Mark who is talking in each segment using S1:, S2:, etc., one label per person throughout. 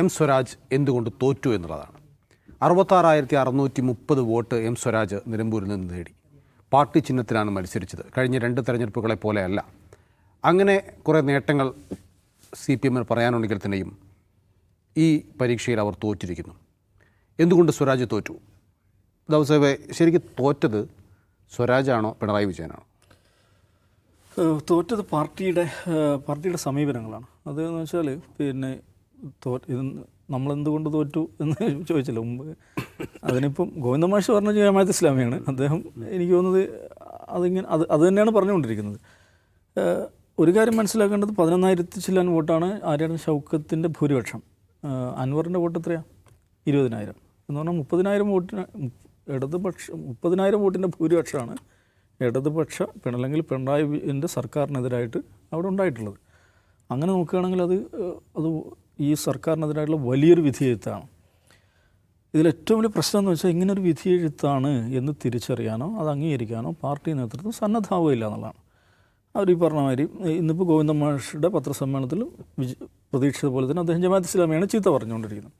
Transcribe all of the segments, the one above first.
S1: M Swaraj എന്തുകൊണ്ട് തോറ്റു എന്നുള്ളതാണ്. അറുപത്താറായിരത്തി അറുന്നൂറ്റി മുപ്പത് വോട്ട് എം സ്വരാജ് നിലമ്പൂരിൽ നിന്ന് നേടി. പാർട്ടി ചിഹ്നത്തിലാണ് മത്സരിച്ചത്. കഴിഞ്ഞ രണ്ട് തെരഞ്ഞെടുപ്പുകളെ പോലെയല്ല. അങ്ങനെ കുറേ നേട്ടങ്ങൾ സി പി എമ്മിന് പറയാനുണ്ടെങ്കിൽ തന്നെയും ഈ പരീക്ഷയിൽ അവർ തോറ്റിരിക്കുന്നു. എന്തുകൊണ്ട് സ്വരാജ് തോറ്റു? ദൗസേബെ ശരിക്കും തോറ്റത് സ്വരാജാണോ പിണറായി വിജയനാണോ?
S2: തോറ്റത് പാർട്ടിയുടെ പാർട്ടിയുടെ സമീപനങ്ങളാണ്. അതെന്ന് വെച്ചാൽ പിന്നെ തോ ഇത് നമ്മളെന്തുകൊണ്ട് തോറ്റു എന്ന് ചോദിച്ചല്ലോ മുമ്പ്. അതിനിപ്പം ഗോവിന്ദ മാഷ് പറഞ്ഞ ജമാഅത്ത് ഇസ്ലാമിയാണ്. അദ്ദേഹം എനിക്ക് തോന്നുന്നത് അതിങ്ങനെ അത് അത് തന്നെയാണ് പറഞ്ഞുകൊണ്ടിരിക്കുന്നത്. ഒരു കാര്യം മനസ്സിലാക്കേണ്ടത് പതിനൊന്നായിരത്തി ചില്ലാൻ വോട്ടാണ് ആര്യാടൻ ഷൗക്കത്തിന്റെ ഭൂരിപക്ഷം. അൻവറിന്റെ വോട്ട് എത്രയാണ് ഇരുപതിനായിരം. എന്ന് പറഞ്ഞാൽ മുപ്പതിനായിരം വോട്ടിന് ഇടതുപക്ഷ മുപ്പതിനായിരം വോട്ടിന്റെ ഭൂരിപക്ഷമാണ് ഇടതുപക്ഷ പിണല്ലെങ്കിൽ പിണറായിന്റെ സർക്കാരിനെതിരായിട്ട് അവിടെ ഉണ്ടായിട്ടുള്ളത്. അങ്ങനെ നോക്കുകയാണെങ്കിൽ അത് അത് ഈ സർക്കാരിനെതിരായിട്ടുള്ള വലിയൊരു വിധിയെഴുത്താണ് ഇതിലേറ്റവും വലിയ പ്രശ്നം എന്ന് വെച്ചാൽ ഇങ്ങനെ ഒരു വിധിയെഴുത്താണ് എന്ന് തിരിച്ചറിയാനോ അത് അംഗീകരിക്കാനോ പാർട്ടി നേതൃത്വം സന്നദ്ധാവുകയില്ല എന്നുള്ളതാണ്. അവർ ഈ പറഞ്ഞ മാതിരി ഇന്നിപ്പോൾ ഗോവിന്ദ മാഷിയുടെ പത്രസമ്മേളനത്തിൽ വിജ പ്രതീക്ഷിച്ചത് പോലെ തന്നെ അദ്ദേഹം ജമാഅത്ത് ഇസ്ലാമിയാണ് ചീത്ത പറഞ്ഞുകൊണ്ടിരിക്കുന്നത്.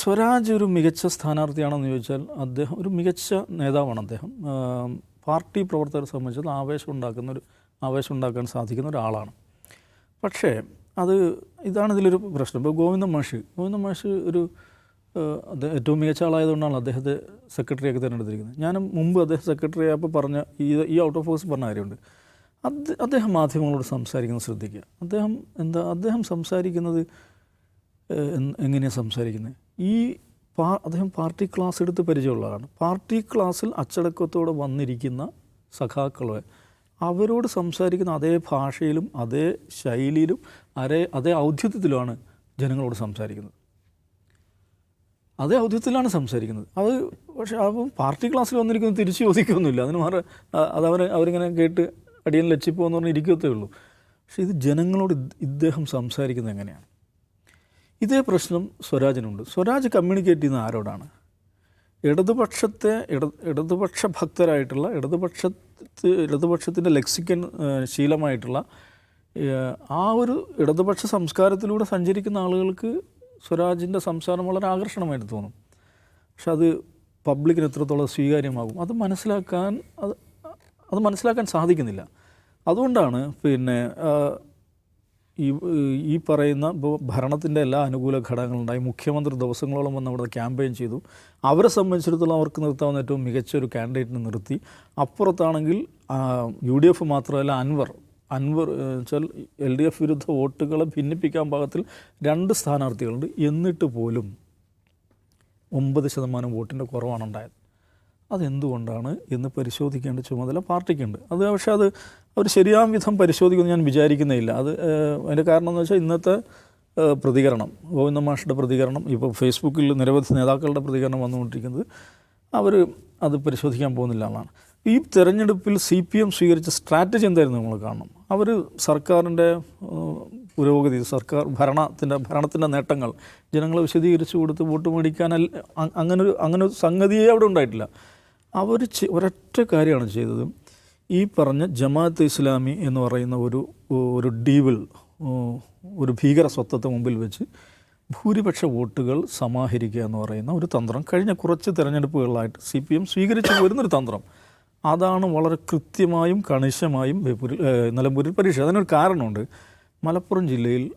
S2: സ്വരാജ് ഒരു മികച്ച സ്ഥാനാർത്ഥിയാണെന്ന് ചോദിച്ചാൽ അദ്ദേഹം ഒരു മികച്ച നേതാവാണ് അദ്ദേഹം. പാർട്ടി പ്രവർത്തകരെ സംബന്ധിച്ചത് ആവേശം ഉണ്ടാക്കുന്ന ഒരു ആവേശം ഉണ്ടാക്കാൻ സാധിക്കുന്ന ഒരാളാണ്. പക്ഷേ അത് ഇതാണ് ഇതിലൊരു പ്രശ്നം. ഇപ്പോൾ ഗോവിന്ദ മാഷ്. ഗോവിന്ദ മാഷ് ഒരു ഏറ്റവും മികച്ച ആളായതുകൊണ്ടാണ് അദ്ദേഹത്തെ സെക്രട്ടറിയൊക്കെ തിരഞ്ഞെടുത്തിരിക്കുന്നത്. ഞാൻ മുമ്പ് അദ്ദേഹം സെക്രട്ടറി ആയപ്പോൾ പറഞ്ഞ ഈ ഈ ഔട്ട് ഓഫ് ഫോഴ്സ് പറഞ്ഞ കാര്യമുണ്ട്. അദ്ദേഹം മാധ്യമങ്ങളോട് സംസാരിക്കുന്നത് ശ്രദ്ധിക്കുക. അദ്ദേഹം എന്താ അദ്ദേഹം സംസാരിക്കുന്നത് എങ്ങനെയാണ് സംസാരിക്കുന്നത് ഈ പാ അദ്ദേഹം പാർട്ടി ക്ലാസ് എടുത്ത് പരിചയമുള്ളതാണ്. പാർട്ടി ക്ലാസ്സിൽ അച്ചടക്കത്തോടെ വന്നിരിക്കുന്ന സഖാക്കളെ അവരോട് സംസാരിക്കുന്ന അതേ ഭാഷയിലും അതേ ശൈലിയിലും അതേ അതേ ഔദ്ധ്യത്തിലുമാണ് ജനങ്ങളോട് സംസാരിക്കുന്നത്. അതേ ഔദ്യത്തിലാണ് സംസാരിക്കുന്നത്. അത് പക്ഷേ അപ്പം പാർട്ടി ക്ലാസ്സിൽ വന്നിരിക്കുന്നത് തിരിച്ചു ചോദിക്കൊന്നുമില്ല അതിന് മാറി അത് അവർ അവരിങ്ങനെ കേട്ട് അടിയൻ ലച്ചിപ്പോന്ന് പറഞ്ഞ് ഇരിക്കത്തേ ഉള്ളൂ. പക്ഷേ ഇത് ജനങ്ങളോട് ഇദ്ദേഹം സംസാരിക്കുന്നത് എങ്ങനെയാണ്? ഇതേ പ്രശ്നം സ്വരാജിനുണ്ട്. സ്വരാജ് കമ്മ്യൂണിക്കേറ്റ് ചെയ്യുന്ന ആരോടാണ്? ഇടതുപക്ഷത്തെ ഇട ഇടതുപക്ഷ ഭക്തരായിട്ടുള്ള ഇടതുപക്ഷ ഇടതുപക്ഷത്തിന്റെ ലെക്സിക്കൻ ശീലമായിട്ടുള്ള ആ ഒരു ഇടതുപക്ഷ സംസ്കാരത്തിലൂടെ സഞ്ചരിക്കുന്ന ആളുകൾക്ക് സ്വരാജിന്റെ സംസാരം വളരെ ആകർഷണമായിട്ട് തോന്നും. പക്ഷെ അത് പബ്ലിക്കിന് എത്രത്തോളം സ്വീകാര്യമാകും അത് മനസ്സിലാക്കാൻ അത് അത് മനസ്സിലാക്കാൻ സാധിക്കുന്നില്ല. അതുകൊണ്ടാണ് പിന്നെ ഈ ഈ പറയുന്ന ഇപ്പോൾ ഭരണത്തിന്റെ എല്ലാ അനുകൂല ഘടകങ്ങളുണ്ടായി. മുഖ്യമന്ത്രി ദിവസങ്ങളോളം വന്ന് അവിടെ ക്യാമ്പയിൻ ചെയ്തു. അവരെ സംബന്ധിച്ചിടത്തോളം അവർക്ക് നിർത്താവുന്ന ഏറ്റവും മികച്ച ഒരു കാൻഡിഡേറ്റിനെ നിർത്തി. അപ്പുറത്താണെങ്കിൽ യു ഡി എഫ് മാത്രമല്ല അൻവർ അൻവർ വെച്ചാൽ എൽ ഡി എഫ് വിരുദ്ധ വോട്ടുകളെ ഭിന്നിപ്പിക്കാൻ പാകത്തിൽ രണ്ട് സ്ഥാനാർത്ഥികളുണ്ട്. എന്നിട്ട് പോലും ഒമ്പത് ശതമാനം വോട്ടിന്റെ കുറവാണ് ഉണ്ടായത് അതെന്തുകൊണ്ടാണ് എന്ന് പരിശോധിക്കേണ്ട ചുമതല പാർട്ടിക്കുണ്ട്. അത് പക്ഷേ അത് അവർ ശരിയാം വിധം പരിശോധിക്കുമെന്ന് ഞാൻ വിചാരിക്കുന്നില്ല അത് അതിന്റെ കാരണം എന്ന് വെച്ചാൽ ഇന്നത്തെ പ്രതികരണം ഗോവിന്ദ മാഷിന്റെ പ്രതികരണം ഇപ്പോൾ ഫേസ്ബുക്കിൽ നിരവധി നേതാക്കളുടെ പ്രതികരണം വന്നുകൊണ്ടിരിക്കുന്നത് അവർ അത് പരിശോധിക്കാൻ പോകുന്നില്ല എന്നാണ്. ഈ തെരഞ്ഞെടുപ്പിൽ സി പി എം സ്വീകരിച്ച സ്ട്രാറ്റജി എന്തായിരുന്നു നമ്മൾ കാണണം? അവർ സർക്കാരിന്റെ പുരോഗതി സർക്കാർ ഭരണത്തിന്റെ ഭരണത്തിന്റെ നേട്ടങ്ങൾ ജനങ്ങളെ വിശദീകരിച്ചു കൊടുത്ത് വോട്ട് മേടിക്കാൻ അങ്ങനൊരു അങ്ങനെ ഒരു സംഗതിയേ അവിടെ ഉണ്ടായിട്ടില്ല. അവർ ഒരൊറ്റ കാര്യമാണ് ചെയ്തത് ഈ പറഞ്ഞ ജമാഅത്ത് ഇസ്ലാമി എന്ന് പറയുന്ന ഒരു ഒരു ഡീവിൽ ഒരു ഭീകര സ്വത്വത്തെ മുമ്പിൽ വെച്ച് ഭൂരിപക്ഷ വോട്ടുകൾ സമാഹരിക്കുക എന്ന് പറയുന്ന ഒരു തന്ത്രം കഴിഞ്ഞ കുറച്ച് തിരഞ്ഞെടുപ്പുകളിലായിട്ട് സി പി എം സ്വീകരിച്ചു വരുന്നൊരു തന്ത്രം. അതാണ് വളരെ കൃത്യമായും കണിശമായും ബേപ്പൂരിൽ നിലമ്പൂരിൽ പരീക്ഷ. അതിനൊരു കാരണമുണ്ട്. മലപ്പുറം ജില്ലയിൽ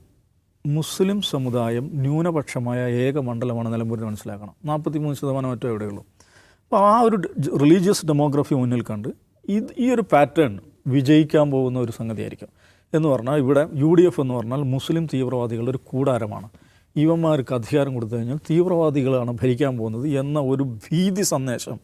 S2: മുസ്ലിം സമുദായം ന്യൂനപക്ഷമായ ഏക മണ്ഡലമാണ് നിലമ്പൂരിൽ മനസ്സിലാക്കണം. നാൽപ്പത്തി മൂന്ന് ശതമാനം മറ്റോ എവിടെയുള്ളൂ അപ്പോൾ ആ ഒരു റിലീജിയസ് ഡെമോഗ്രഫി മുന്നിൽ കണ്ട് ഇത് ഈ ഒരു പാറ്റേൺ വിജയിക്കാൻ പോകുന്ന ഒരു സംഗതിയായിരിക്കും. എന്ന് പറഞ്ഞാൽ ഇവിടെ യു ഡി എഫ് എന്ന് പറഞ്ഞാൽ മുസ്ലിം തീവ്രവാദികളുടെ ഒരു കൂടാരമാണ്. ഇവന്മാർക്ക് അധികാരം കൊടുത്തു കഴിഞ്ഞാൽ തീവ്രവാദികളാണ് ഭരിക്കാൻ പോകുന്നത് എന്ന ഒരു ഭീതി സന്ദേശം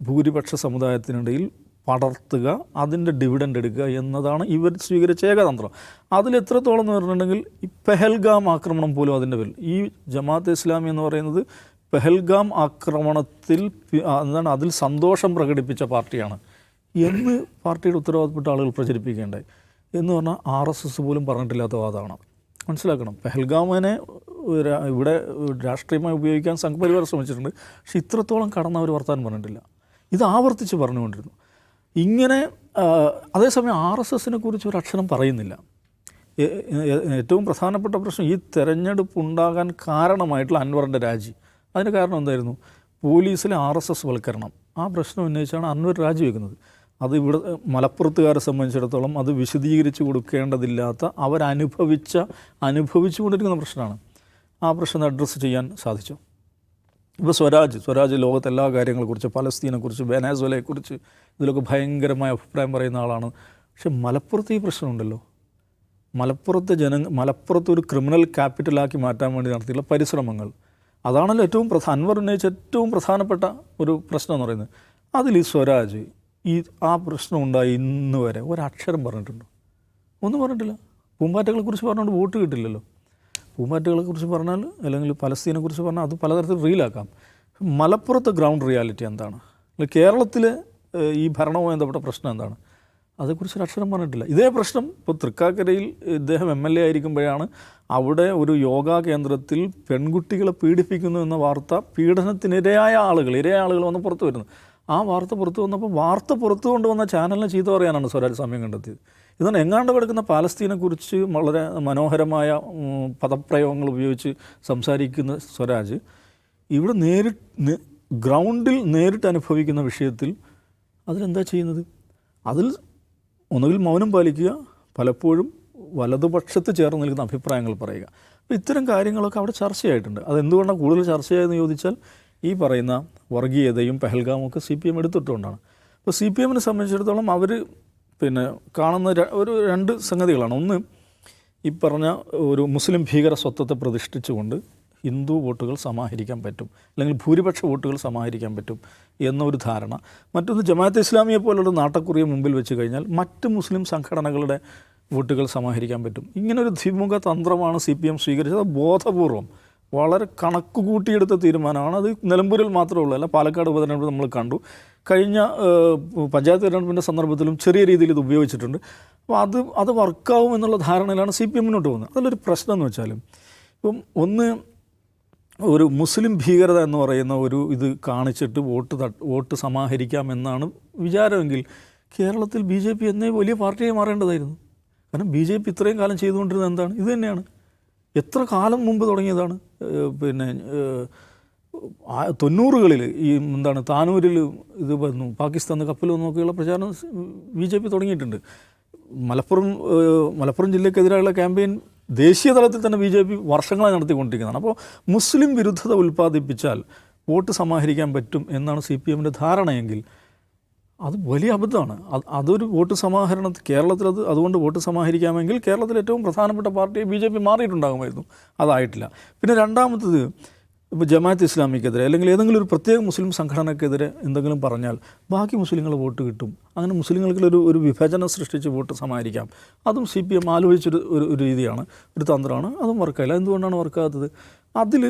S2: ഭൂരിപക്ഷ സമുദായത്തിനിടയിൽ പടർത്തുക അതിന്റെ ഡിവിഡൻഡ് എടുക്കുക എന്നതാണ് ഇവർ സ്വീകരിച്ച ഏകതന്ത്രം. അതിൽ എത്രത്തോളം എന്ന് പറഞ്ഞിട്ടുണ്ടെങ്കിൽ ഈ പെഹൽഗാം ആക്രമണം പോലും അതിന്റെ പേരിൽ. ഈ ജമാഅത്ത് ഇസ്ലാമി എന്ന് പറയുന്നത് പെഹൽഗാം ആക്രമണത്തിൽ എന്താണ് അതിൽ സന്തോഷം പ്രകടിപ്പിച്ച പാർട്ടിയാണ്. എന്ന് പാർട്ടിയുടെ ഉത്തരവാദപ്പെട്ട ആളുകൾ പ്രചരിപ്പിക്കേണ്ടത് എന്ന് പറഞ്ഞാൽ ആർ എസ് എസ് പോലും പറഞ്ഞിട്ടില്ലാത്ത വാദമാണ്. മനസ്സിലാക്കണം. പെഹൽഗാമിനെ ഇവിടെ രാഷ്ട്രീയമായി ഉപയോഗിക്കാൻ സംഘപരിവാർ ശ്രമിച്ചിട്ടുണ്ട്. പക്ഷെ ഇത്രത്തോളം കടന്ന അവർ വർത്താനം പറഞ്ഞിട്ടില്ല. ഇത് ആവർത്തിച്ച് പറഞ്ഞുകൊണ്ടിരുന്നു. ഇങ്ങനെ അതേസമയം ആർ എസ് എസിനെ കുറിച്ച് ഒരു അക്ഷരം പറയുന്നില്ല. ഏറ്റവും പ്രധാനപ്പെട്ട പ്രശ്നം ഈ തെരഞ്ഞെടുപ്പ് ഉണ്ടാകാൻ കാരണമായിട്ടുള്ള അൻവറിന്റെ രാജി. അതിന് കാരണം എന്തായിരുന്നു? പോലീസിലെ ആർ എസ് എസ് വൽക്കരണം. ആ പ്രശ്നം ഉന്നയിച്ചാണ് അൻവർ രാജിവെക്കുന്നത് അത് ഇവിടെ മലപ്പുറത്തുകാരെ സംബന്ധിച്ചിടത്തോളം അത് വിശദീകരിച്ച് കൊടുക്കേണ്ടതില്ലാത്ത അവരനുഭവിച്ച അനുഭവിച്ചുകൊണ്ടിരിക്കുന്ന പ്രശ്നമാണ്. ആ പ്രശ്നം അഡ്രസ്സ് ചെയ്യാൻ സാധിച്ചു? ഇപ്പോൾ സ്വരാജ് സ്വരാജ് ലോകത്തെ എല്ലാ കാര്യങ്ങളെക്കുറിച്ച് പലസ്തീനെക്കുറിച്ച് വെനാസ്വലയെക്കുറിച്ച് ഇതിലൊക്കെ ഭയങ്കരമായ അഭിപ്രായം പറയുന്ന ആളാണ്. പക്ഷെ മലപ്പുറത്ത് ഈ പ്രശ്നമുണ്ടല്ലോ. മലപ്പുറത്തെ ജന മലപ്പുറത്ത് ഒരു ക്രിമിനൽ ക്യാപിറ്റലാക്കി മാറ്റാൻ വേണ്ടി നടത്തിയുള്ള പരിശ്രമങ്ങൾ. അതാണല്ലോ ഏറ്റവും പ്രധാന അൻവർ ഉന്നയിച്ച ഏറ്റവും പ്രധാനപ്പെട്ട ഒരു പ്രശ്നം എന്ന് പറയുന്നത്. അതിൽ ഈ സ്വരാജ് ഈ ആ പ്രശ്നം ഉണ്ടായി ഇന്ന് വരെ ഒരക്ഷരം പറഞ്ഞിട്ടുണ്ടോ? ഒന്നും പറഞ്ഞിട്ടില്ല. പൂമ്പാറ്റകളെ കുറിച്ച് പറഞ്ഞുകൊണ്ട് വോട്ട് കിട്ടില്ലല്ലോ. പൂമ്പാറ്റകളെ കുറിച്ച് പറഞ്ഞാൽ അല്ലെങ്കിൽ പലസ്തീനെ കുറിച്ച് പറഞ്ഞാൽ അത് പലതരത്തിൽ റീലാക്കാം മലപ്പുറത്തെ ഗ്രൗണ്ട് റിയാലിറ്റി എന്താണ്? കേരളത്തിലെ ഈ ഭരണവുമായി ബന്ധപ്പെട്ട പ്രശ്നം എന്താണ്? അതേക്കുറിച്ച് ഒരു അക്ഷരം പറഞ്ഞിട്ടില്ല. ഇതേ പ്രശ്നം ഇപ്പോൾ തൃക്കാക്കരയിൽ ഇദ്ദേഹം എം എൽ എ ആയിരിക്കുമ്പോഴാണ് അവിടെ ഒരു യോഗാ കേന്ദ്രത്തിൽ പെൺകുട്ടികളെ പീഡിപ്പിക്കുന്നു എന്ന വാർത്ത പീഡനത്തിനിരയായ ആളുകൾ ഇരയായ ആളുകൾ വന്ന് പുറത്തു വരുന്നത് ആ വാർത്ത പുറത്തു വന്നപ്പോൾ വാർത്ത പുറത്തു കൊണ്ടുവന്ന ചാനലിനെ ചീത്ത പറയാനാണ് സ്വരാജ് സമയം കണ്ടെത്തിയത്. ഇതാണ് എങ്ങാണ്ട് കിടക്കുന്ന പാലസ്തീനെക്കുറിച്ച് വളരെ മനോഹരമായ പദപ്രയോഗങ്ങൾ ഉപയോഗിച്ച് സംസാരിക്കുന്ന സ്വരാജ് ഇവിടെ നേരിട്ട് ഗ്രൗണ്ടിൽ നേരിട്ട് അനുഭവിക്കുന്ന വിഷയത്തിൽ അതിലെന്താ ചെയ്യുന്നത്? അതിൽ ഒന്നുകിൽ മൗനം പാലിക്കുക പലപ്പോഴും വലതുപക്ഷത്ത് ചേർന്ന് നിൽക്കുന്ന അഭിപ്രായങ്ങൾ പറയുക. അപ്പോൾ ഇത്തരം കാര്യങ്ങളൊക്കെ അവിടെ ചർച്ചയായിട്ടുണ്ട്. അതെന്തുകൊണ്ടാണ് കൂടുതൽ ചർച്ചയായെന്ന് ചോദിച്ചാൽ ഈ പറയുന്ന വർഗീയതയും പെഹൽഗാമൊക്കെ സി പി എം എടുത്തിട്ടുകൊണ്ടാണ്. അപ്പോൾ സി പി എമ്മിനെ സംബന്ധിച്ചിടത്തോളം അവർ പിന്നെ കാണുന്ന ഒരു രണ്ട് സംഗതികളാണ്. ഒന്ന് ഈ പറഞ്ഞ ഒരു മുസ്ലിം ഭീകര സ്വത്വത്തെ പ്രതിഷ്ഠിച്ചുകൊണ്ട് ഹിന്ദു വോട്ടുകൾ സമാഹരിക്കാൻ പറ്റും അല്ലെങ്കിൽ ഭൂരിപക്ഷ വോട്ടുകൾ സമാഹരിക്കാൻ പറ്റും എന്നൊരു ധാരണ. മറ്റൊന്ന് ജമാഅത്ത് ഇസ്ലാമിയെ പോലുള്ള നാട്ടക്കുറിയെ മുമ്പിൽ വെച്ച് കഴിഞ്ഞാൽ മറ്റ് മുസ്ലിം സംഘടനകളുടെ വോട്ടുകൾ സമാഹരിക്കാൻ പറ്റും. ഇങ്ങനൊരു ദ്വിമുഖ തന്ത്രമാണ് സി പി എം സ്വീകരിച്ചത്. ബോധപൂർവം വളരെ കണക്ക് കൂട്ടിയെടുത്ത തീരുമാനമാണ്. അത് നിലമ്പൂരിൽ മാത്രമേ ഉള്ളൂ അല്ല പാലക്കാട് ഉപതെരഞ്ഞെടുപ്പ് നമ്മൾ കണ്ടു. കഴിഞ്ഞ പഞ്ചായത്ത് തിരഞ്ഞെടുപ്പിന്റെ സന്ദർഭത്തിലും ചെറിയ രീതിയിൽ ഇത് ഉപയോഗിച്ചിട്ടുണ്ട്. അപ്പോൾ അത് അത് വർക്കാവും എന്നുള്ള ധാരണയിലാണ് സി പി എം മുന്നോട്ട് പോകുന്നത്. അതിലൊരു പ്രശ്നം എന്ന് വെച്ചാൽ ഇപ്പം ഒന്ന് ഒരു മുസ്ലിം ഭീകരത എന്ന് പറയുന്ന ഒരു ഇത് കാണിച്ചിട്ട് വോട്ട് വോട്ട് സമാഹരിക്കാം എന്നാണ് വിചാരമെങ്കിൽ കേരളത്തിൽ ബി ജെ പി എന്നേ വലിയ പാർട്ടിയായി മാറേണ്ടതായിരുന്നു. കാരണം ബി ജെ പി ഇത്രയും കാലം ചെയ്തുകൊണ്ടിരുന്നത് എന്താണ്? ഇത് തന്നെയാണ്. എത്ര കാലം മുമ്പ് തുടങ്ങിയതാണ്? പിന്നെ തൊണ്ണൂറുകളിൽ ഈ എന്താണ് താനൂരിൽ ഇത് വന്നു പാകിസ്ഥാൻ കപ്പൽ വന്നൊക്കെയുള്ള പ്രചാരണം ബി ജെ പി തുടങ്ങിയിട്ടുണ്ട്. മലപ്പുറം മലപ്പുറം ജില്ലക്കെതിരായുള്ള ക്യാമ്പയിൻ ദേശീയ തലത്തിൽ തന്നെ ബി ജെ പി വർഷങ്ങളായി നടത്തിക്കൊണ്ടിരിക്കുന്നതാണ്. അപ്പോൾ മുസ്ലിം വിരുദ്ധത ഉൽപ്പാദിപ്പിച്ചാൽ വോട്ട് സമാഹരിക്കാൻ പറ്റും എന്നാണ് സി പി എമ്മിന്റെ ധാരണയെങ്കിൽ അത് വലിയ അബദ്ധമാണ്. അത് അതൊരു വോട്ട് സമാഹരണ കേരളത്തിൽ അത് അതുകൊണ്ട് വോട്ട് സമാഹരിക്കാമെങ്കിൽ കേരളത്തിൽ ഏറ്റവും പ്രധാനപ്പെട്ട പാർട്ടി ബി ജെ പി മാറിയിട്ടുണ്ടാകുമായിരുന്നു. അതായിട്ടില്ല. പിന്നെ രണ്ടാമത്തത് ഇപ്പോൾ ജമാഅത്ത് ഇസ്ലാമിക്കെതിരെ അല്ലെങ്കിൽ ഏതെങ്കിലും ഒരു പ്രത്യേക മുസ്ലിം സംഘടനക്കെതിരെ എന്തെങ്കിലും പറഞ്ഞാൽ ബാക്കി മുസ്ലിങ്ങൾ വോട്ട് കിട്ടും. അങ്ങനെ മുസ്ലിങ്ങൾക്കൊരു ഒരു വിഭജനം സൃഷ്ടിച്ച് വോട്ട് സമാഹരിക്കാം. അതും സി പി എം ആലോചിച്ചൊരു ഒരു രീതിയാണ്. ഒരു തന്ത്രമാണ്. അതും വർക്കായില്ല എന്തുകൊണ്ടാണ് വർക്കാകാത്തത് അതിൽ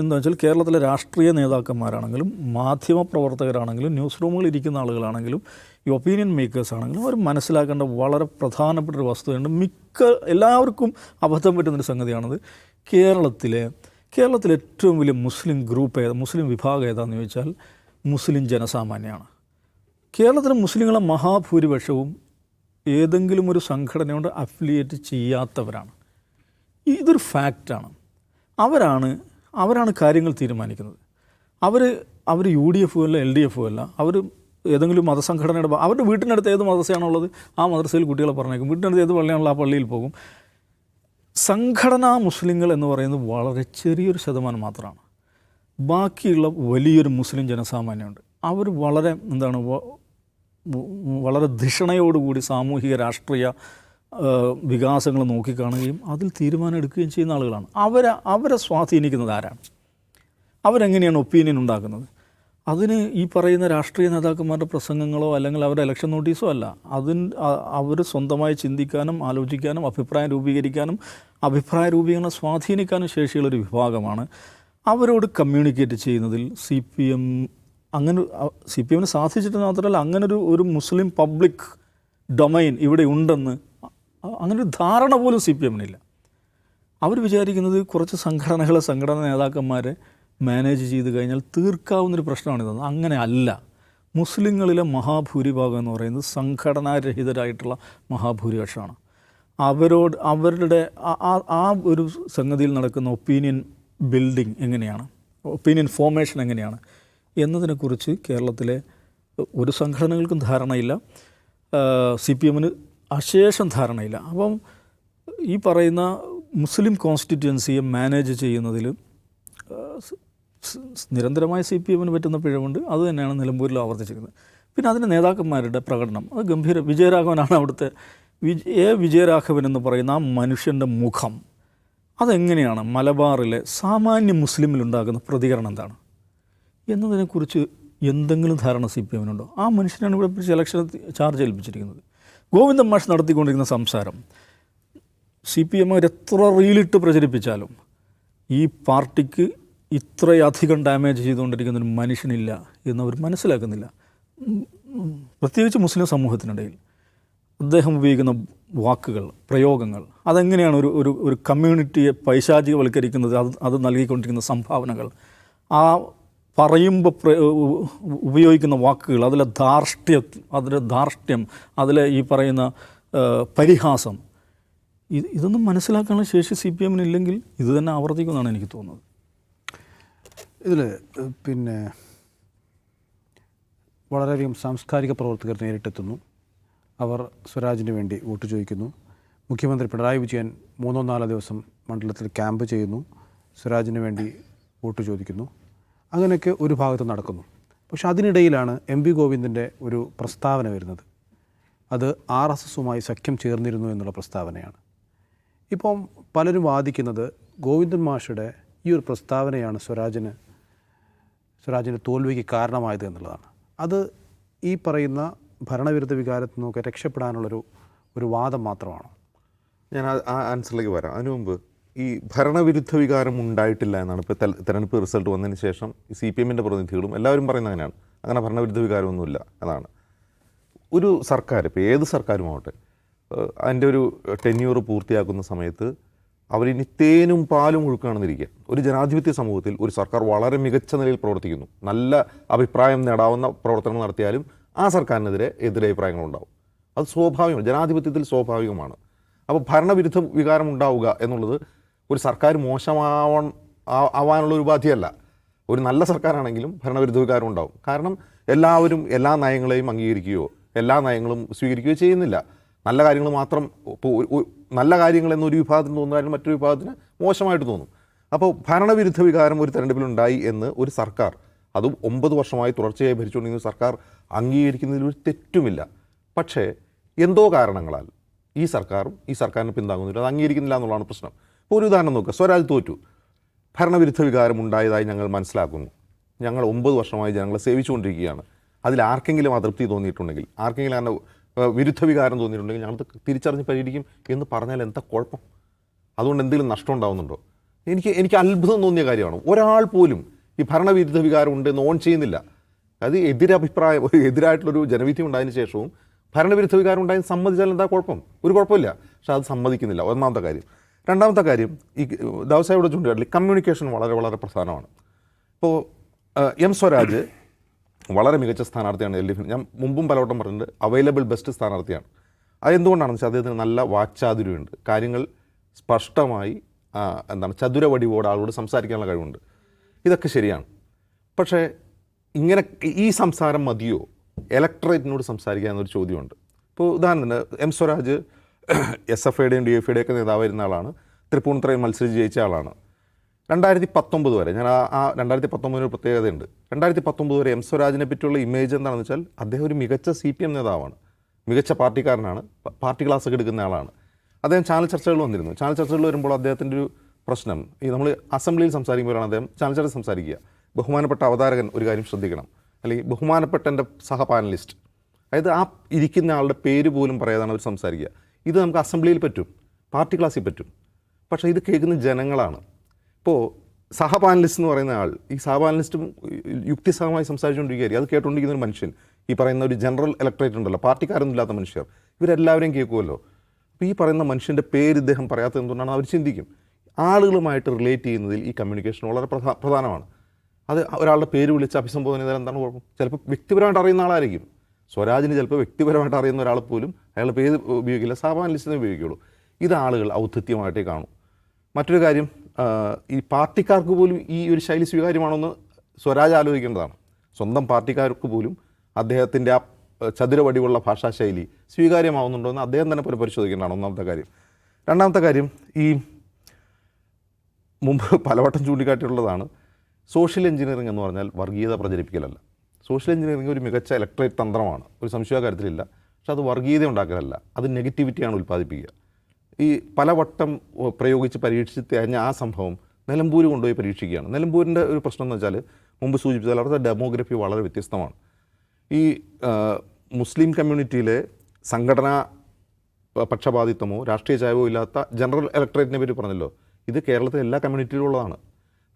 S2: എന്താ വെച്ചാൽ കേരളത്തിലെ രാഷ്ട്രീയ നേതാക്കന്മാരാണെങ്കിലും മാധ്യമ പ്രവർത്തകരാണെങ്കിലും ന്യൂസ് റൂമുകളിൽ ഇരിക്കുന്ന ആളുകളാണെങ്കിലും ഈ ഒപ്പീനിയൻ മേക്കേഴ്സ് ആണെങ്കിലും അവർ മനസ്സിലാക്കേണ്ട വളരെ പ്രധാനപ്പെട്ട ഒരു വസ്തുതയുണ്ട്. മിക്ക എല്ലാവർക്കും അബദ്ധം പറ്റുന്നൊരു സംഗതിയാണത് കേരളത്തിലെ കേരളത്തിലെ ഏറ്റവും വലിയ മുസ്ലിം ഗ്രൂപ്പ് ഏതാ മുസ്ലിം വിഭാഗം ഏതാണെന്ന് ചോദിച്ചാൽ മുസ്ലിം ജനസാമാന്യമാണ്. കേരളത്തിലെ മുസ്ലിങ്ങളെ മഹാഭൂരിപക്ഷവും ഏതെങ്കിലും ഒരു സംഘടനയോട് അഫിലിയേറ്റ് ചെയ്യാത്തവരാണ്. ഇതൊരു ഫാക്റ്റാണ് അവരാണ് അവരാണ് കാര്യങ്ങൾ തീരുമാനിക്കുന്നത്. അവർ അവർ യു ഡി എഫും അല്ല എൽ ഡി എഫും അല്ല അവർ ഏതെങ്കിലും മതസംഘടനയുടെ അവരുടെ വീട്ടിനടുത്ത് ഏത് മദ്രസയാണുള്ളത് ആ മദ്രസയിൽ കുട്ടികളെ പറഞ്ഞേക്കും. വീട്ടിനടുത്ത് ഏത് പള്ളിയാണുള്ളത് ആ പള്ളിയിൽ പോകും. സംഘടനാ മുസ്ലിങ്ങൾ എന്ന് പറയുന്നത് വളരെ ചെറിയൊരു ശതമാനം മാത്രമാണ്. ബാക്കിയുള്ള വലിയൊരു മുസ്ലിം ജനസാമാന്യമുണ്ട്. അവർ വളരെ എന്താണ് വളരെ ധിഷണയോടുകൂടി സാമൂഹിക രാഷ്ട്രീയ വികാസങ്ങൾ നോക്കിക്കാണുകയും അതിൽ തീരുമാനം എടുക്കുകയും ചെയ്യുന്ന ആളുകളാണ്. അവരെ അവരെ സ്വാധീനിക്കുന്നത് ആരാണ്? അവരെങ്ങനെയാണ് ഒപ്പീനിയൻ ഉണ്ടാക്കുന്നത്? അതിന് ഈ പറയുന്ന രാഷ്ട്രീയ നേതാക്കന്മാരുടെ പ്രസംഗങ്ങളോ അല്ലെങ്കിൽ അവരുടെ ഇലക്ഷൻ നോട്ടീസോ അല്ല. അതിന് അവർ സ്വന്തമായി ചിന്തിക്കാനും ആലോചിക്കാനും അഭിപ്രായം രൂപീകരിക്കാനും അഭിപ്രായ രൂപീകരണം സ്വാധീനിക്കാനും ശേഷിയുള്ളൊരു വിഭാഗമാണ്. അവരോട് കമ്മ്യൂണിക്കേറ്റ് ചെയ്യുന്നതിൽ സി പി എം അങ്ങനെ സി പി എമ്മിന് സാധിച്ചിട്ട് മാത്രമല്ല അങ്ങനൊരു ഒരു മുസ്ലിം പബ്ലിക് ഡൊമൈൻ ഇവിടെ ഉണ്ടെന്ന് അങ്ങനൊരു ധാരണ പോലും സി പി എമ്മിനില്ല. അവർ വിചാരിക്കുന്നത് കുറച്ച് സംഘടനകളെ സംഘടനാ നേതാക്കന്മാരെ മാനേജ് ചെയ്ത് കഴിഞ്ഞാൽ തീർക്കാവുന്നൊരു പ്രശ്നമാണിതെന്ന് അങ്ങനെ അല്ല. മുസ്ലിങ്ങളിലെ മഹാഭൂരിഭാഗം എന്ന് പറയുന്നത് സംഘടനാരഹിതരായിട്ടുള്ള മഹാഭൂരിപക്ഷമാണ്. അവരോട് അവരുടെ ആ- ഒരു സംഗതിയിൽ നടക്കുന്ന ഒപ്പീനിയൻ ബിൽഡിംഗ് എങ്ങനെയാണ്? ഒപ്പീനിയൻ ഫോർമേഷൻ എങ്ങനെയാണ്? എന്നതിനെക്കുറിച്ച് കേരളത്തിലെ ഒരു സംഘടനകൾക്കും ധാരണയില്ല. സി പി എമ്മിന് അശേഷം ധാരണയില്ല അപ്പം ഈ പറയുന്ന മുസ്ലിം കോൺസ്റ്റിറ്റ്യുവൻസിയെ മാനേജ് ചെയ്യുന്നതിൽ നിരന്തരമായ സി പി എമ്മിന് പറ്റുന്ന പിഴവുണ്ട്. അത് തന്നെയാണ് നിലമ്പൂരിൽ ആവർത്തിച്ചിരിക്കുന്നത്. പിന്നെ അതിന്റെ നേതാക്കന്മാരുടെ പ്രകടനം. അത് ഗംഭീര വിജയരാഘവനാണ് അവിടുത്തെ വിജ എ വിജയരാഘവൻ എന്ന് പറയുന്ന ആ മനുഷ്യന്റെ മുഖം. അതെങ്ങനെയാണ് മലബാറിലെ സാമാന്യ മുസ്ലിമിലുണ്ടാകുന്ന പ്രതികരണം എന്താണ്? എന്നതിനെക്കുറിച്ച് എന്തെങ്കിലും ധാരണ സി പി എമ്മിനുണ്ടോ? ആ മനുഷ്യനാണ് ഇവിടെ ഇലക്ഷൻ ചാർജ് ഏൽപ്പിച്ചിരിക്കുന്നത്. ഗോവിന്ദൻ മാഷ് നടത്തിക്കൊണ്ടിരിക്കുന്ന സംസാരം സി പി എം എത്ര റീലിട്ട് പ്രചരിപ്പിച്ചാലും ഈ പാർട്ടിക്ക് ഇത്രയധികം ഡാമേജ് ചെയ്തുകൊണ്ടിരിക്കുന്ന ഒരു മനുഷ്യനില്ല എന്നവർ മനസ്സിലാക്കുന്നില്ല. പ്രത്യേകിച്ച് മുസ്ലിം സമൂഹത്തിനിടയിൽ അദ്ദേഹം ഉപയോഗിക്കുന്ന വാക്കുകൾ പ്രയോഗങ്ങൾ അതെങ്ങനെയാണ് ഒരു ഒരു ഒരു കമ്മ്യൂണിറ്റിയെ പൈശാചികവൽക്കരിക്കുന്നത്? അത് അത് നൽകിക്കൊണ്ടിരിക്കുന്ന സംഭാവനകൾ. ആ പറയുമ്പോൾ ഉപയോഗിക്കുന്ന വാക്കുകൾ അതിലെ ധാർഷ്ട്യം അതിലെ ധാർഷ്ട്യം അതിലെ ഈ പറയുന്ന പരിഹാസം. ഇത് ഇതൊന്നും മനസ്സിലാക്കാനുള്ള ശേഷി സി പി എമ്മിനില്ലെങ്കിൽ ഇത് തന്നെ ആവർത്തിക്കുമെന്നാണ് എനിക്ക് തോന്നുന്നത്.
S1: ഇതിൽ പിന്നെ വളരെയധികം സാംസ്കാരിക പ്രവർത്തകർ നേരിട്ടെത്തുന്നു. അവർ സ്വരാജിന് വേണ്ടി വോട്ട് ചോദിക്കുന്നു. മുഖ്യമന്ത്രി പിണറായി വിജയൻ മൂന്നോ നാലോ ദിവസം മണ്ഡലത്തിൽ ക്യാമ്പ് ചെയ്യുന്നു. സ്വരാജിന് വേണ്ടി വോട്ട് ചോദിക്കുന്നു. അങ്ങനെയൊക്കെ ഒരു ഭാഗത്ത് നടക്കുന്നു. പക്ഷെ അതിനിടയിലാണ് എം വി ഗോവിന്ദന്റെ ഒരു പ്രസ്താവന വരുന്നത്. അത് ആർ എസ് എസുമായി സഖ്യം ചേർന്നിരുന്നു എന്നുള്ള പ്രസ്താവനയാണ്. ഇപ്പം പലരും വാദിക്കുന്നത് ഗോവിന്ദൻ മാഷയുടെ ഈ ഒരു പ്രസ്താവനയാണ് സ്വരാജിന് സ്വരാജിന്റെ തോൽവിക്ക് കാരണമായത് എന്നുള്ളതാണ്. അത് ഈ പറയുന്ന ഭരണവിരുദ്ധ വികാരത്തിൽ നിന്നൊക്കെ രക്ഷപ്പെടാനുള്ളൊരു ഒരു വാദം മാത്രമാണോ.
S3: ഞാൻ ആ- ആൻസറിലേക്ക് വരാം. അതിനു മുമ്പ് ഈ ഭരണവിരുദ്ധ വികാരം ഉണ്ടായിട്ടില്ല എന്നാണ് ഇപ്പോൾ തെരഞ്ഞെടുപ്പ് റിസൾട്ട് വന്നതിന് ശേഷം സി പി എമ്മിന്റെ പ്രതിനിധികളും എല്ലാവരും പറയുന്നത് അങ്ങനെയാണ്. അങ്ങനെ ഭരണവിരുദ്ധ വികാരമൊന്നുമില്ല അതാണ് ഒരു സർക്കാർ ഇപ്പോൾ ഏത് സർക്കാരുമാവട്ടെ അതിന്റെ ഒരു ടെന്യൂർ പൂർത്തിയാക്കുന്ന സമയത്ത് അവരിനി തേനും പാലും ഒഴുക്കുകയാണെന്നിരിക്കുക ഒരു ജനാധിപത്യ സമൂഹത്തിൽ ഒരു സർക്കാർ വളരെ മികച്ച നിലയിൽ പ്രവർത്തിക്കുന്നു. നല്ല അഭിപ്രായം നേടാവുന്ന പ്രവർത്തനം നടത്തിയാലും ആ സർക്കാരിനെതിരെ എതിരഭിപ്രായങ്ങളുണ്ടാവും. അത് സ്വാഭാവികമാണ്. ജനാധിപത്യത്തിൽ സ്വാഭാവികമാണ്. അപ്പോൾ ഭരണവിരുദ്ധ വികാരം ഉണ്ടാവുക എന്നുള്ളത് ഒരു സർക്കാർ മോശമാവാൻ ആ- ആവാനുള്ള ഒരു ഉപാധിയല്ല. ഒരു നല്ല സർക്കാരാണെങ്കിലും ഭരണവിരുദ്ധ വികാരം ഉണ്ടാവും. കാരണം എല്ലാവരും എല്ലാ നയങ്ങളെയും അംഗീകരിക്കുകയോ എല്ലാ നയങ്ങളും സ്വീകരിക്കുകയോ ചെയ്യുന്നില്ല. നല്ല കാര്യങ്ങൾ മാത്രം നല്ല കാര്യങ്ങൾ എന്നൊരു വിഭാഗത്തിന് തോന്നുന്ന മറ്റൊരു വിഭാഗത്തിന് മോശമായിട്ട് തോന്നും. അപ്പോൾ ഭരണവിരുദ്ധ വികാരം ഒരു തെരഞ്ഞെടുപ്പിലുണ്ടായി എന്ന് ഒരു സർക്കാർ അതും ഒമ്പത് വർഷമായി തുടർച്ചയായി ഭരിച്ചുകൊണ്ടിരിക്കുന്ന സർക്കാർ അംഗീകരിക്കുന്നതിൽ ഒരു തെറ്റുമില്ല. പക്ഷേ എന്തോ കാരണങ്ങളാൽ ഈ സർക്കാരും ഈ സർക്കാരിനെ പിന്താങ്ങുന്നില്ല. അത് അംഗീകരിക്കുന്നില്ല എന്നുള്ളതാണ് പ്രശ്നം. ഇപ്പോൾ ഒരു ഉദാഹരണം നോക്കുക സ്വരാജ് തോറ്റു. ഭരണവിരുദ്ധ വികാരം ഉണ്ടായതായി ഞങ്ങൾ മനസ്സിലാക്കുന്നു. ഞങ്ങൾ ഒമ്പത് വർഷമായി ജനങ്ങളെ സേവിച്ചുകൊണ്ടിരിക്കുകയാണ്. അതിൽ ആർക്കെങ്കിലും അതൃപ്തി തോന്നിയിട്ടുണ്ടെങ്കിൽ ആർക്കെങ്കിലും ഏഹ്, വിരുദ്ധ വികാരം തോന്നിയിട്ടുണ്ടെങ്കിൽ ഞങ്ങൾ തിരിച്ചറിഞ്ഞ് പരിഹരിക്കും എന്ന് പറഞ്ഞാൽ എന്താ കുഴപ്പം? അതുകൊണ്ട് എന്തെങ്കിലും നഷ്ടം ഉണ്ടാവുന്നുണ്ടോ? എനിക്ക് എനിക്ക് അത്ഭുതം തോന്നിയ കാര്യമാണ്. ഒരാൾ പോലും ഈ ഭരണവിരുദ്ധ വികാരം ഉണ്ടെന്ന് ഓൺ ചെയ്യുന്നില്ല. അത് എതിരഭിപ്രായം ഒരു എതിരായിട്ടുള്ളൊരു ജനവിധി ഉണ്ടായതിനു ശേഷവും ഭരണവിരുദ്ധ വികാരം ഉണ്ടായെന്ന് സമ്മതിച്ചാൽ എന്താ കുഴപ്പം? ഒരു കുഴപ്പമില്ല. പക്ഷെ അത് സമ്മതിക്കുന്നില്ല. ഒന്നാമത്തെ കാര്യം. രണ്ടാമത്തെ കാര്യം ഈ ദിവസയുടെ ചൂണ്ടിക്കാട്ടിൽ കമ്മ്യൂണിക്കേഷൻ വളരെ വളരെ പ്രധാനമാണ്. ഇപ്പോൾ എം സ്വരാജ് വളരെ മികച്ച സ്ഥാനാർത്ഥിയാണ് എൽ ഡി എഫിന്. ഞാൻ മുമ്പും പലവട്ടം പറഞ്ഞിട്ടുണ്ട് അവൈലബിൾ ബെസ്റ്റ് സ്ഥാനാർത്ഥിയാണ്. അതെന്തുകൊണ്ടാണെന്ന് വെച്ചാൽ അദ്ദേഹത്തിന് നല്ല വാക്ചാതുര്യമുണ്ട്. കാര്യങ്ങൾ സ്പഷ്ടമായി എന്താണ് ചതുരവടിവോട് ആളോട് സംസാരിക്കാനുള്ള കഴിവുണ്ട്. ഇതൊക്കെ ശരിയാണ്. പക്ഷേ ഇങ്ങനെ ഈ സംസാരം മതിയോ? ഇലക്ട്രേറ്റിനോട് സംസാരിക്കുക എന്നൊരു ചോദ്യമുണ്ട്. ഇപ്പോൾ ഉദാഹരണത്തിന് എം സ്വരാജ് എസ് എഫ് ഐയുടെയും ഡി എഫ് ഐയുടെ ഒക്കെ നേതാവായിരുന്ന ആളാണ്. തൃപ്പൂണിത്തറയിൽ മത്സരിച്ച് ജയിച്ച ആളാണ്. രണ്ടായിരത്തി പത്തൊമ്പത് വരെ ഞാൻ ആ രണ്ടായിരത്തി പത്തൊമ്പതിന് ഒരു പ്രത്യേകതയുണ്ട്. രണ്ടായിരത്തി പത്തൊമ്പത് വരെ എം സ്വരാജിനെ പറ്റിയുള്ള ഇമേജ് എന്താണെന്ന് വെച്ചാൽ അദ്ദേഹം ഒരു മികച്ച സി പി എം നേതാവാണ്. മികച്ച പാർട്ടിക്കാരനാണ്. പാർട്ടി പാർട്ടി ക്ലാസ്സൊക്കെ എടുക്കുന്ന ആളാണ്. അദ്ദേഹം ചാനൽ ചർച്ചകൾ വന്നിരുന്നു. ചാനൽ ചർച്ചകൾ വരുമ്പോൾ അദ്ദേഹത്തിന്റെ ഒരു പ്രശ്നം ഈ നമ്മൾ അസംബ്ലിയിൽ സംസാരിക്കുമ്പോഴാണ് അദ്ദേഹം ചാനൽ ചർച്ച സംസാരിക്കുക. ബഹുമാനപ്പെട്ട അവതാരകൻ ഒരു കാര്യം ശ്രദ്ധിക്കണം. അല്ലെങ്കിൽ ബഹുമാനപ്പെട്ട എന്റെ സഹ പാനലിസ്റ്റ് അതായത് ആ ഇരിക്കുന്ന ആളുടെ പേര് പോലും പറയാതാണ് അവർ സംസാരിക്കുക. ഇത് നമുക്ക് അസംബ്ലിയിൽ പറ്റും പാർട്ടി ക്ലാസ്സിൽ പറ്റും. പക്ഷേ ഇത് കേൾക്കുന്ന ജനങ്ങളാണ്. ഇപ്പോൾ സഹപാനലിസ്റ്റ് എന്ന് പറയുന്ന ആൾ ഈ സഹപാനലിസ്റ്റും യുക്തിസഹമായി സംസാരിച്ചുകൊണ്ടിരിക്കുകയായിരിക്കും. അത് കേട്ടുകൊണ്ടിരിക്കുന്ന ഒരു മനുഷ്യൻ ഈ പറയുന്ന ഒരു ജനറൽ ഇലക്ട്രേറ്റ് ഉണ്ടല്ലോ പാർട്ടിക്കാരൊന്നും ഇല്ലാത്ത മനുഷ്യർ. ഇവരെല്ലാവരെയും കേൾക്കുമല്ലോ. അപ്പോൾ ഈ പറയുന്ന മനുഷ്യന്റെ പേര് ഇദ്ദേഹം പറയാത്തത് എന്തുകൊണ്ടാണ്? അവർ ചിന്തിക്കും. ആളുകളുമായിട്ട് റിലേറ്റ് ചെയ്യുന്നതിൽ ഈ കമ്മ്യൂണിക്കേഷൻ വളരെ പ്രധാ പ്രധാനമാണ്. അത് ഒരാളുടെ പേര് വിളിച്ച് അഭിസംബോധന ചെയ്താൽ എന്താണ് കുഴപ്പം? ചിലപ്പോൾ വ്യക്തിപരമായിട്ട് അറിയുന്ന ആളായിരിക്കും. സ്വരാജിന് ചിലപ്പോൾ വ്യക്തിപരമായിട്ട് അറിയുന്ന ഒരാൾ പോലും അയാളുടെ പേര് ഉപയോഗിക്കില്ല സാമാന്യ ലിസ്റ്റിനെ ഉപയോഗിക്കുള്ളൂ ഇത് ആളുകൾ ഔദ്ധത്യമായിട്ടേ കാണും. മറ്റൊരു കാര്യം ഈ പാർട്ടിക്കാർക്ക് പോലും ഈ ഒരു ശൈലി സ്വീകാര്യമാണെന്ന് സ്വരാജ് ആലോചിക്കേണ്ടതാണ്. സ്വന്തം പാർട്ടിക്കാർക്ക് പോലും അദ്ദേഹത്തിന്റെ ആ ചതുരവടിവുള്ള ഭാഷാശൈലി സ്വീകാര്യമാവുന്നുണ്ടോ എന്ന് അദ്ദേഹം തന്നെ പുനഃപരിശോധിക്കേണ്ടതാണ് ഒന്നാമത്തെ കാര്യം. രണ്ടാമത്തെ കാര്യം ഈ മുമ്പ് പലവട്ടം ചൂണ്ടിക്കാട്ടിയുള്ളതാണ് സോഷ്യൽ എഞ്ചിനീയറിംഗ് എന്ന് പറഞ്ഞാൽ വർഗീയത പ്രചരിപ്പിക്കലല്ല. സോഷ്യൽ എഞ്ചിനീയറിംഗ് ഒരു മികച്ച ഇലക്ട്രേറ്റ് തന്ത്രമാണ്. ഒരു സംശയ കാര്യത്തിലില്ല. പക്ഷെ അത് വർഗീയത ഉണ്ടാക്കലല്ല. അത് നെഗറ്റിവിറ്റിയാണ് ഉൽപ്പാദിപ്പിക്കുക. ഈ പലവട്ടം പ്രയോഗിച്ച് പരീക്ഷിച്ച് തികഞ്ഞ ആ സംഭവം നിലമ്പൂർ കൊണ്ടുപോയി പരീക്ഷിക്കുകയാണ്. നിലമ്പൂരിന്റെ ഒരു പ്രശ്നം എന്ന് വെച്ചാൽ മുമ്പ് സൂചിപ്പിച്ചാൽ അവിടുത്തെ ഡെമോഗ്രഫി വളരെ വ്യത്യസ്തമാണ്. ഈ മുസ്ലിം കമ്മ്യൂണിറ്റിയിലെ സംഘടനാ പക്ഷപാതിത്വമോ രാഷ്ട്രീയ ചായവോ ഇല്ലാത്ത ജനറൽ ഇലക്ട്രേറ്റിനെ പറ്റി പറഞ്ഞല്ലോ. ഇത് കേരളത്തിലെ എല്ലാ കമ്മ്യൂണിറ്റിയിലും ഉള്ളതാണ്.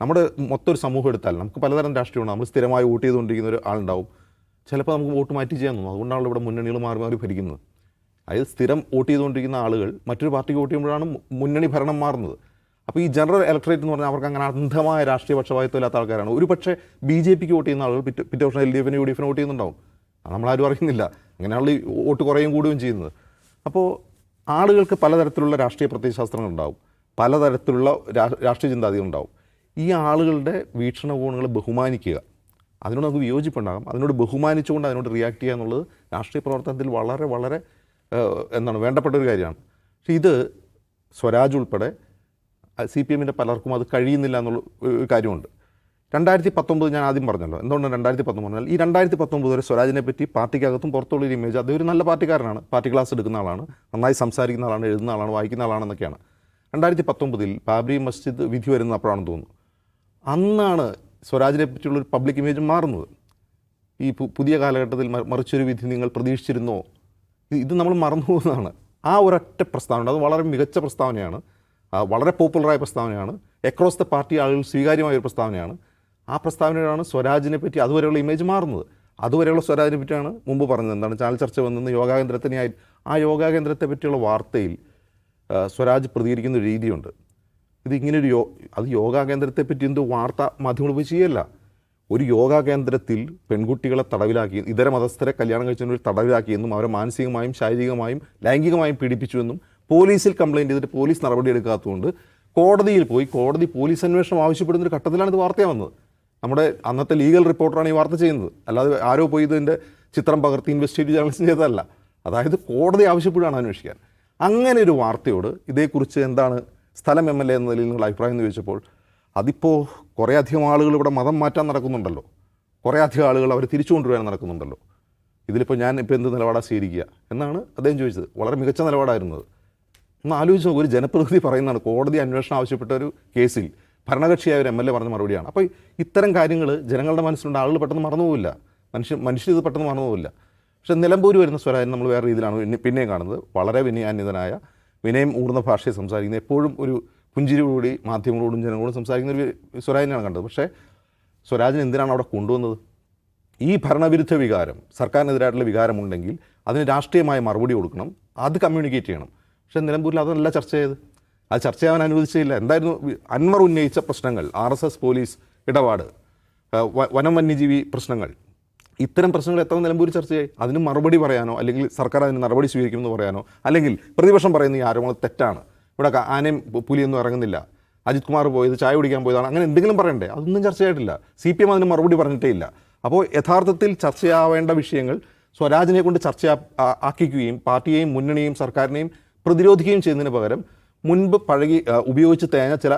S3: നമ്മുടെ മൊത്തം ഒരു സമൂഹം എടുത്താൽ നമുക്ക് പലതരം രാഷ്ട്രീയമാണ്. നമ്മൾ സ്ഥിരമായി വോട്ട് ചെയ്തുകൊണ്ടിരിക്കുന്ന ഒരു ആളുണ്ടാവും. ചിലപ്പോൾ നമുക്ക് വോട്ട് മാറ്റി ചെയ്യാൻ തോന്നും. അതുകൊണ്ടാണ് ഇവിടെ മുന്നണികൾ മാറി മാറി ഭരിക്കുന്നത്. അതായത് സ്ഥിരം വോട്ട് ചെയ്തുകൊണ്ടിരിക്കുന്ന ആളുകൾ മറ്റൊരു പാർട്ടിക്ക് വോട്ട് ചെയ്യുമ്പോഴാണ് മുന്നണി ഭരണം മാറുന്നത്. അപ്പോൾ ഈ ജനറൽ ഇലക്ട്രേറ്റ് എന്ന് പറഞ്ഞാൽ അവർക്ക് അങ്ങനെ അന്ധമായ രാഷ്ട്രീയ പക്ഷപാതിത്വം ഇല്ലാത്ത ആൾക്കാരാണ്. ഒരു പക്ഷേ ബി ജെ പിക്ക് വോട്ട് ചെയ്യുന്ന ആളുകൾ പിറ്റേ പിറ്റേ വർഷം എൽ ഡി എഫിന് യു ഡി എഫിന് വോട്ട് ചെയ്യുന്നുണ്ടാവും. നമ്മളാരും അറിയുന്നില്ല. അങ്ങനെയാണല്ലോ ഈ വോട്ട് കുറയും കൂടുകയും ചെയ്യുന്നത്. അപ്പോൾ ആളുകൾക്ക് പലതരത്തിലുള്ള രാഷ്ട്രീയ പ്രത്യയശാസ്ത്രങ്ങളുണ്ടാവും പലതരത്തിലുള്ള രാഷ്ട്രീയ ചിന്താഗതികൾ ഉണ്ടാവും. ഈ ആളുകളുടെ വീക്ഷണകോണുകൾ ബഹുമാനിക്കുക. അതിനോട് നമുക്ക് വിയോജിപ്പുണ്ടാകാം. അതിനോട് ബഹുമാനിച്ചുകൊണ്ട് അതിനോട് റിയാക്ട് ചെയ്യുക എന്നുള്ളത് രാഷ്ട്രീയ പ്രവർത്തനത്തിൽ വളരെ വളരെ എന്താണ് വേണ്ടപ്പെട്ട ഒരു കാര്യമാണ്. പക്ഷേ ഇത് സ്വരാജ് ഉൾപ്പെടെ സി പി എമ്മിന്റെ പലർക്കും അത് കഴിയുന്നില്ല എന്നുള്ള ഒരു കാര്യമുണ്ട്. രണ്ടായിരത്തി പത്തൊമ്പത് ഞാൻ ആദ്യം പറഞ്ഞല്ലോ. എന്തുകൊണ്ടാണ് രണ്ടായിരത്തി പത്തൊമ്പത് പറഞ്ഞാൽ ഈ രണ്ടായിരത്തി പത്തൊമ്പത് വരെ സ്വരാജിനെ പറ്റി പാർട്ടിക്കകത്തും പുറത്തുള്ള ഒരു ഇമേജ് അദ്ദേഹം ഒരു നല്ല പാർട്ടിക്കാരനാണ്. പാർട്ടി ക്ലാസ് എടുക്കുന്ന ആളാണ്. നന്നായി സംസാരിക്കുന്ന ആളാണ് എഴുതുന്ന ആളാണ് വായിക്കുന്ന ആളാണെന്നൊക്കെയാണ്. രണ്ടായിരത്തി പത്തൊമ്പതിൽ ബാബരി മസ്ജിദ് വിധി വരുന്ന അപ്പോഴാണെന്ന് തോന്നുന്നു. അന്നാണ് സ്വരാജിനെ പറ്റിയുള്ളൊരു പബ്ലിക് ഇമേജ് മാറുന്നത്. ഈ പുതിയ കാലഘട്ടത്തിൽ മറിച്ചൊരു വിധി നിങ്ങൾ പ്രതീക്ഷിച്ചിരുന്നോ? ഇത് നമ്മൾ മറന്നു പോകുന്നതാണ് ആ ഒരൊറ്റ പ്രസ്താവന അത് വളരെ മികച്ച പ്രസ്താവനയാണ്. വളരെ പോപ്പുലറായ പ്രസ്താവനയാണ്. അക്രോസ് ദ പാർട്ടി ആളുകൾ സ്വീകാര്യമായ ഒരു പ്രസ്താവനയാണ്. ആ പ്രസ്താവനയാണ് സ്വരാജിനെ പറ്റി അതുവരെയുള്ള ഇമേജ് മാറുന്നത്. അതുവരെയുള്ള സ്വരാജിനെ പറ്റിയാണ് മുമ്പ് പറഞ്ഞത്. എന്താണ് ചാനൽ ചർച്ച വന്നത് യോഗാകേന്ദ്രത്തിനെ ആ യോഗാകേന്ദ്രത്തെ പറ്റിയുള്ള വാർത്തയിൽ സ്വരാജ് പ്രതികരിക്കുന്ന രീതിയുണ്ട്. ഇത് ഇങ്ങനൊരു യോ അത് യോഗാ കേന്ദ്രത്തെ പറ്റി എന്ത് വാർത്ത മാധ്യമങ്ങൾ പോയി ചെയ്യല്ല ഒരു യോഗാ കേന്ദ്രത്തിൽ പെൺകുട്ടികളെ തടവിലാക്കി ഇതര മതസ്ഥരെ കല്യാണം കഴിച്ചതിന് തടവിലാക്കിയെന്നും അവരെ മാനസികമായും ശാരീരികമായും ലൈംഗികമായും പീഡിപ്പിച്ചുവെന്നും പോലീസിൽ കംപ്ലയിന്റ് ചെയ്തിട്ട് പോലീസ് നടപടി എടുക്കാത്തതുകൊണ്ട് കോടതിയിൽ പോയി കോടതി പോലീസ് അന്വേഷണം ആവശ്യപ്പെടുന്ന ഒരു ഘട്ടത്തിലാണ് ഇത് വാർത്ത വന്നത്. നമ്മുടെ അന്നത്തെ ലീഗൽ റിപ്പോർട്ടറാണ് ഈ വാർത്ത ചെയ്യുന്നത്. അല്ലാതെ ആരോ പോയി ഇതിന്റെ ചിത്രം പകർത്തി ഇൻവെസ്റ്റിഗേറ്റീവ് ജേർണലിസം ചെയ്തതല്ല. അതായത് കോടതി ആവശ്യപ്പെടുകയാണ് അന്വേഷിക്കാൻ. അങ്ങനെ ഒരു വാർത്തയോട് ഇതേക്കുറിച്ച് എന്താണ് സ്ഥലം എം എൽ എ എന്ന നിലയിൽ നിങ്ങൾ അഭിപ്രായം എന്ന് ചോദിച്ചപ്പോൾ അതിപ്പോൾ കുറേ അധികം ആളുകൾ ഇവിടെ മതം മാറ്റാൻ നടക്കുന്നുണ്ടല്ലോ. കുറേ അധികം ആളുകൾ അവർ തിരിച്ചു കൊണ്ടുവരാൻ നടക്കുന്നുണ്ടല്ലോ. ഇതിലിപ്പോൾ ഞാൻ ഇപ്പോൾ എന്ത് നിലപാടാണ് സ്വീകരിക്കുക എന്നാണ് അദ്ദേഹം ചോദിച്ചത്. വളരെ മികച്ച നിലപാടായിരുന്നത് ഒന്ന് ആലോചിച്ച് നോക്കും ഒരു ജനപ്രതിനിധി പറയുന്നതാണ് കോടതി അന്വേഷണം ആവശ്യപ്പെട്ട ഒരു കേസിൽ ഭരണകക്ഷിയായ ഒരു എം എൽ എ പറഞ്ഞ മറുപടിയാണ്. അപ്പോൾ ഇത്തരം കാര്യങ്ങൾ ജനങ്ങളുടെ മനസ്സിലുണ്ട്. ആളുകൾ പെട്ടെന്ന് മറന്നുപോകില്ല മനുഷ്യ മനുഷ്യർ ഇത് പെട്ടെന്ന് മറന്നുപോകില്ല പക്ഷേ നിലമ്പൂർ വരുന്ന സ്വരാജ് നമ്മൾ വേറെ രീതിയിലാണ് പിന്നെ- പിന്നെയും കാണുന്നത്. വളരെ വിനയാന്വിതനായ വിനയം ഊർന്ന ഭാഷയെ സംസാരിക്കുന്ന എപ്പോഴും ഒരു പുഞ്ചിരിയോടുകൂടി മാധ്യമങ്ങളോടും ജനങ്ങളോടും സംസാരിക്കുന്ന ഒരു സ്വരാജിനെയാണ് കണ്ടത്. പക്ഷേ സ്വരാജിന് എന്തിനാണ് അവിടെ കൊണ്ടുവന്നത്? ഈ ഭരണവിരുദ്ധ വികാരം സർക്കാരിനെതിരായിട്ടുള്ള വികാരമുണ്ടെങ്കിൽ അതിന് രാഷ്ട്രീയമായ മറുപടി കൊടുക്കണം. അത് കമ്മ്യൂണിക്കേറ്റ് ചെയ്യണം. പക്ഷേ നിലമ്പൂരിൽ അതല്ല ചർച്ച ചെയ്ത് അത് ചർച്ച ചെയ്യാൻ അനുവദിച്ചില്ല എന്തായിരുന്നു? അൻവർ ഉന്നയിച്ച പ്രശ്നങ്ങൾ ആർ എസ് എസ് പോലീസ് ഇടപാട് വനം വന്യജീവി പ്രശ്നങ്ങൾ. ഇത്തരം പ്രശ്നങ്ങൾ എത്ര നിലമ്പൂർ ചർച്ച ചെയ്യും അതിന് മറുപടി പറയാനോ? അല്ലെങ്കിൽ സർക്കാർ അതിന് നടപടി സ്വീകരിക്കുമെന്ന് പറയാനോ? അല്ലെങ്കിൽ പ്രതിപക്ഷം പറയുന്ന ഈ ആരോപണം തെറ്റാണ്. ഇവിടെ ആനയും പുലിയൊന്നും ഇറങ്ങുന്നില്ല. അജിത് കുമാർ പോയത് ചായ കുടിക്കാൻ പോയതാണ്. അങ്ങനെ എന്തെങ്കിലും പറയണ്ടേ? അതൊന്നും ചർച്ചയായിട്ടില്ല. സി പി എം അതിന് മറുപടി പറഞ്ഞിട്ടേ ഇല്ല. അപ്പോൾ യഥാർത്ഥത്തിൽ ചർച്ചയാവേണ്ട വിഷയങ്ങൾ സ്വരാജിനെ കൊണ്ട് ചർച്ച ആക്കിക്കുകയും പാർട്ടിയെയും മുന്നണിയെയും സർക്കാരിനെയും പ്രതിരോധിക്കുകയും ചെയ്യുന്നതിന് പകരം മുൻപ് പഴകി ഉപയോഗിച്ച് തേഞ്ഞ ചില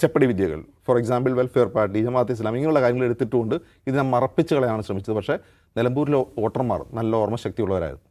S3: ചെപ്പടി വിദ്യകൾ. For example welfare party Jamaat Islam ഇങ്ങനെയുള്ള കാര്യങ്ങൾ എടുത്തിട്ടുകൊണ്ട് ഇതിനെ മറപ്പിച്ച് കളയാനാണ് ശ്രമിച്ചത്. പക്ഷേ നിലമ്പൂരിലെ വോട്ടർമാർ നല്ല ഓർമ്മശക്തിയുള്ളവരായിരുന്നു.